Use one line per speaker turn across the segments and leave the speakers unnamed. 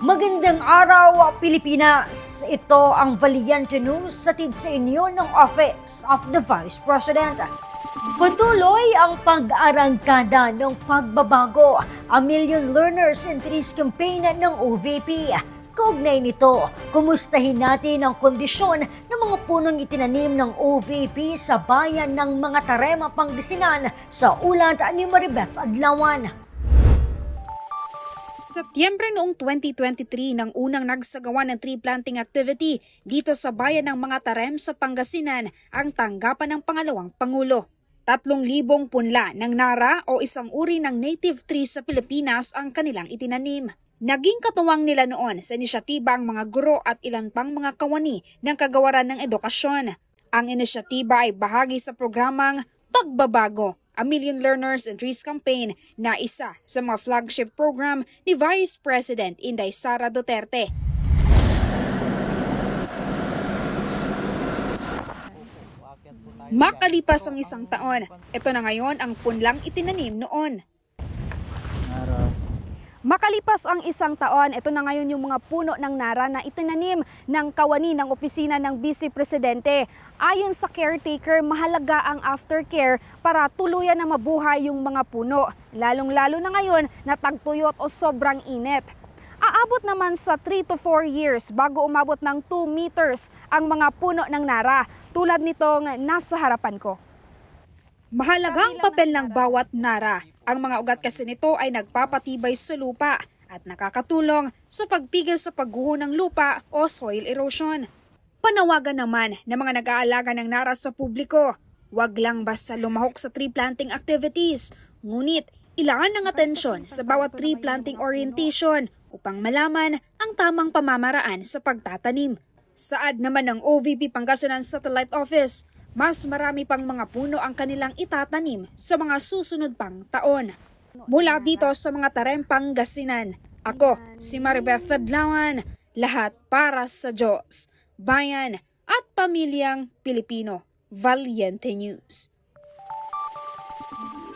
Magandang araw, Pilipinas! Ito ang Valiente News satid sa inyo ng Office of the Vice President. Patuloy ang pag-arangkada ng pagbabago, a Million Learners in Trees campaign ng OVP. Kaugnay nito, kumustahin natin ang kondisyon mga punong itinanim ng OVP sa bayan ng mga Tarema, Pangasinan sa ulat ni Maribeth Adlawan.
Setyembre noong 2023 nang unang nagsagawa ng tree planting activity dito sa bayan ng mga Tarem sa Pangasinan ang tanggapan ng pangalawang Pangulo. Tatlong libong punla ng nara o isang uri ng native tree sa Pilipinas ang kanilang itinanim. Naging katuwang nila noon sa inisyatiba ang mga guro at ilan pang mga kawani ng kagawaran ng edukasyon. Ang inisyatiba ay bahagi sa programang Pagbabago, a Million Learners and Trees campaign na isa sa mga flagship program ni Vice President Inday Sara Duterte. Makalipas ang isang taon, ito na ngayon ang punlang itinanim noon.
Makalipas ang isang taon, ito na ngayon yung mga puno ng nara na itinanim ng kawani ng opisina ng Vice Presidente. Ayon sa caretaker, mahalaga ang aftercare para tuluyan na mabuhay yung mga puno, lalong-lalo na ngayon na tagtuyot o sobrang init. Aabot naman sa 3 to 4 years bago umabot ng 2 meters ang mga puno ng nara, tulad nitong nasa harapan ko.
Mahalaga ang papel ng bawat nara. Ang mga ugat kasi nito ay nagpapatibay sa lupa at nakakatulong sa pagpigil sa pagguho ng lupa o soil erosion. Panawagan naman ng mga nag-aalaga ng nara sa publiko, huwag lang basta lumahok sa tree planting activities, ngunit ilaan ng atensyon sa bawat tree planting orientation upang malaman ang tamang pamamaraan sa pagtatanim. Saad naman ng OVP Pangasinan Satellite Office, mas marami pang mga puno ang kanilang itatanim sa mga susunod pang taon. Mula dito sa mga Tarem Pangasinan, ako si Maribeth Fadlawan, lahat para sa Diyos, bayan at pamilyang Pilipino. Valiente News.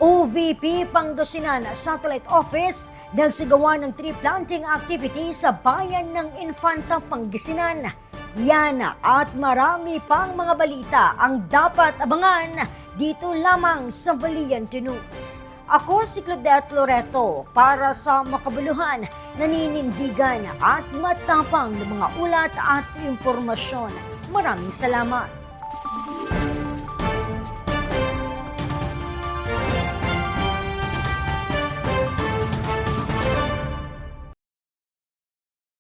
OVP Pangasinan Satellite Office nagsagawa ng tree planting activity sa bayan ng Infanta, Pangasinan. Yan at marami pang mga balita ang dapat abangan dito lamang sa Valiente News. Ako si Claudette Loreto para sa makabuluhan, naninindigan at matapang ng mga ulat at impormasyon. Maraming salamat.